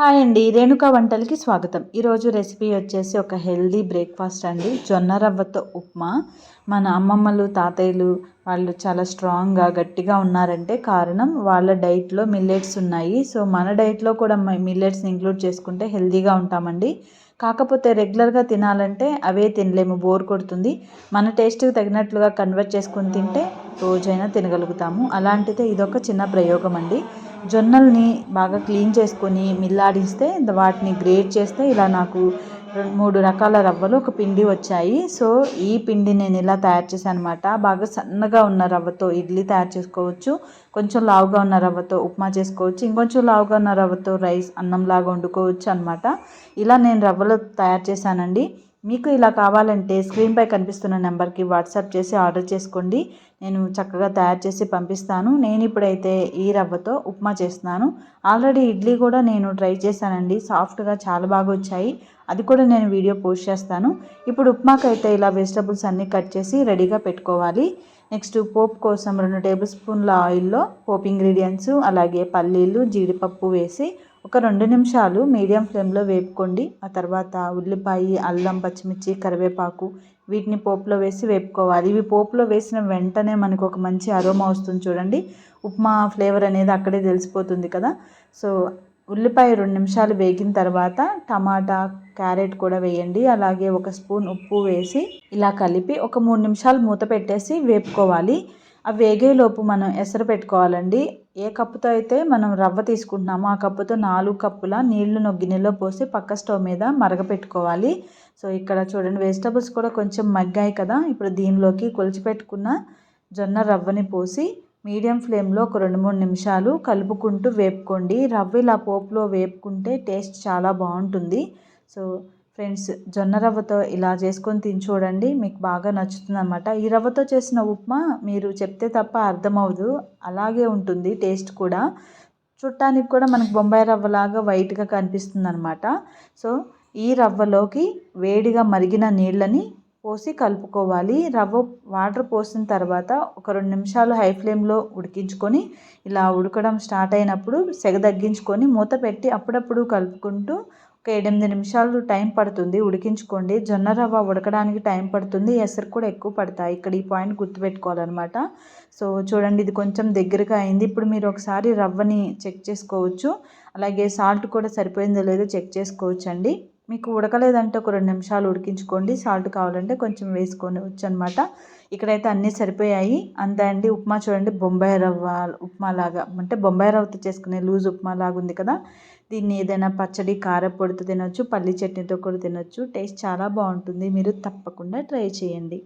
Hi అండి రేణుకా వంటలకి స్వాగతం. ఈరోజు రెసిపీ వచ్చేసి ఒక హెల్దీ బ్రేక్ఫాస్ట్ అండి. జొన్న రవ్వతో ఉప్మా. మన అమ్మమ్మలు తాతయ్యలు వాళ్ళు చాలా స్ట్రాంగ్గా గట్టిగా ఉన్నారంటే కారణం వాళ్ళ డైట్లో మిల్లెట్స్ ఉన్నాయి. సో మన డైట్లో కూడా మిల్లెట్స్ని ఇంక్లూడ్ చేసుకుంటే హెల్దీగా ఉంటామండి. కాకపోతే రెగ్యులర్గా తినాలంటే అవే తినలేము బోర్ కొడుతుంది. మన టేస్ట్కి తగినట్లుగా కన్వర్ట్ చేసుకొని తింటే రోజైనా తినగలుగుతాము. అలాంటిదే ఇదొక చిన్న ప్రయోగం అండి జొన్నల్ని బాగా క్లీన్ చేసుకొని మిల్లాడిస్తే వాటిని గ్రేట్ చేస్తే ఇలా నాకు రెండు మూడు రకాల రవ్వలు ఒక పిండి వచ్చాయి. సో ఈ పిండి నేను ఇలా తయారు చేశాను అనమాట బాగా సన్నగా ఉన్న రవ్వతో ఇడ్లీ తయారు చేసుకోవచ్చు. కొంచెం లావుగా ఉన్న రవ్వతో ఉప్మా చేసుకోవచ్చు. ఇంకొంచెం లావుగా ఉన్న రవ్వతో రైస్ అన్నంలాగా వండుకోవచ్చు అనమాట ఇలా నేను రవ్వలు తయారు చేశానండి. మీకు ఇలా కావాలంటే స్క్రీన్పై కనిపిస్తున్న నెంబర్కి వాట్సాప్ చేసి ఆర్డర్ చేసుకోండి. నేను చక్కగా తయారు చేసి పంపిస్తాను. నేను ఇప్పుడైతే ఈ రవ్వతో ఉప్మా చేస్తున్నాను. ఆల్రెడీ ఇడ్లీ కూడా నేను ట్రై చేశానండి. సాఫ్ట్గా చాలా బాగా వచ్చాయి. అది కూడా నేను వీడియో పోస్ట్ చేస్తాను. ఇప్పుడు ఉప్మాకైతే ఇలా వెజిటబుల్స్ అన్నీ కట్ చేసి రెడీగా పెట్టుకోవాలి. నెక్స్ట్ పోప్ కోసం రెండు టేబుల్ స్పూన్ల ఆయిల్లో పోప్ ఇంగ్రీడియంట్స్ అలాగే పల్లీలు జీడిపప్పు వేసి ఒక రెండు నిమిషాలు మీడియం ఫ్లేమ్లో వేపుకోండి. ఆ తర్వాత ఉల్లిపాయ అల్లం పచ్చిమిర్చి కరివేపాకు వీటిని పోపులో వేసి వేపుకోవాలి. ఇవి పోపులో వేసిన వెంటనే మనకు ఒక మంచి అరోమా వస్తుంది చూడండి. ఉప్మా ఫ్లేవర్ అనేది అక్కడే తెలిసిపోతుంది కదా. సో ఉల్లిపాయ రెండు నిమిషాలు వేగిన తర్వాత టమాటా క్యారెట్ కూడా వేయండి. అలాగే ఒక స్పూన్ ఉప్పు వేసి ఇలా కలిపి ఒక మూడు నిమిషాలు మూత పెట్టేసి వేపుకోవాలి. అవి వేగేలోపు మనం ఎసరు పెట్టుకోవాలండి. ఏ కప్పుతో అయితే మనం రవ్వ తీసుకుంటున్నామో ఆ కప్పుతో నాలుగు కప్పుల నీళ్ళు గిన్నెలో పోసి పక్క స్టవ్ మీద మరగపెట్టుకోవాలి. సో ఇక్కడ చూడండి వెజిటబుల్స్ కూడా కొంచెం మగ్గాయి కదా. ఇప్పుడు దీనిలోకి కొలిచిపెట్టుకున్న జొన్న రవ్వని పోసి మీడియం ఫ్లేమ్లో ఒక రెండు మూడు నిమిషాలు కలుపుకుంటూ వేపుకోండి. రవ్వ ఇలా పోపులో వేపుకుంటే టేస్ట్ చాలా బాగుంటుంది. సో ఫ్రెండ్స్ జొన్న రవ్వతో ఇలా చేసుకొని తిని చూడండి మీకు బాగా నచ్చుతుంది అనమాట ఈ రవ్వతో చేసిన ఉప్మా మీరు చెప్తే తప్ప అర్థమవుదు అలాగే ఉంటుంది టేస్ట్ కూడా. చుట్టానికి కూడా మనకు బొంబాయి రవ్వలాగా వైట్గా కనిపిస్తుంది అనమాట సో ఈ రవ్వలోకి వేడిగా మరిగిన నీళ్ళని పోసి కలుపుకోవాలి. రవ్వ వాటర్ పోసిన తర్వాత ఒక రెండు నిమిషాలు హై ఫ్లేమ్లో ఉడికించుకొని ఇలా ఉడకడం స్టార్ట్ అయినప్పుడు సెగ తగ్గించుకొని మూత పెట్టి అప్పుడప్పుడు కలుపుకుంటూ ఒక ఎనిమిది నిమిషాలు టైం పడుతుంది. ఉడికించుకోండి. జొన్న రవ్వ ఉడకడానికి టైం పడుతుంది. ఎసరు కూడా ఎక్కువ పడతాయి. ఇక్కడ ఈ పాయింట్ గుర్తుపెట్టుకోవాలన్నమాట. సో చూడండి ఇది కొంచెం దగ్గరగా అయింది. ఇప్పుడు మీరు ఒకసారి రవ్వని చెక్ చేసుకోవచ్చు. అలాగే సాల్ట్ కూడా సరిపోయిందో లేదో చెక్ చేసుకోవచ్చు అండి మీకు ఉడకలేదంటే ఒక రెండు నిమిషాలు ఉడికించుకోండి. సాల్ట్ కావాలంటే కొంచెం వేసుకొని వచ్చనమాట. ఇక్కడైతే అన్నీ సరిపోయాయి. అంతే అండి ఉప్మా చూడండి. బొంబాయి రవ్వ ఉప్మా లాగా. అంటే బొంబాయి రవ్వతో చేసుకునే లూజ్ ఉప్మా లాగా ఉంది కదా. దీన్ని ఏదైనా పచ్చడి కారపొడితో తినొచ్చు పల్లి చట్నీతో కూడా తినొచ్చు. టేస్ట్ చాలా బాగుంటుంది. మీరు తప్పకుండా ట్రై చేయండి.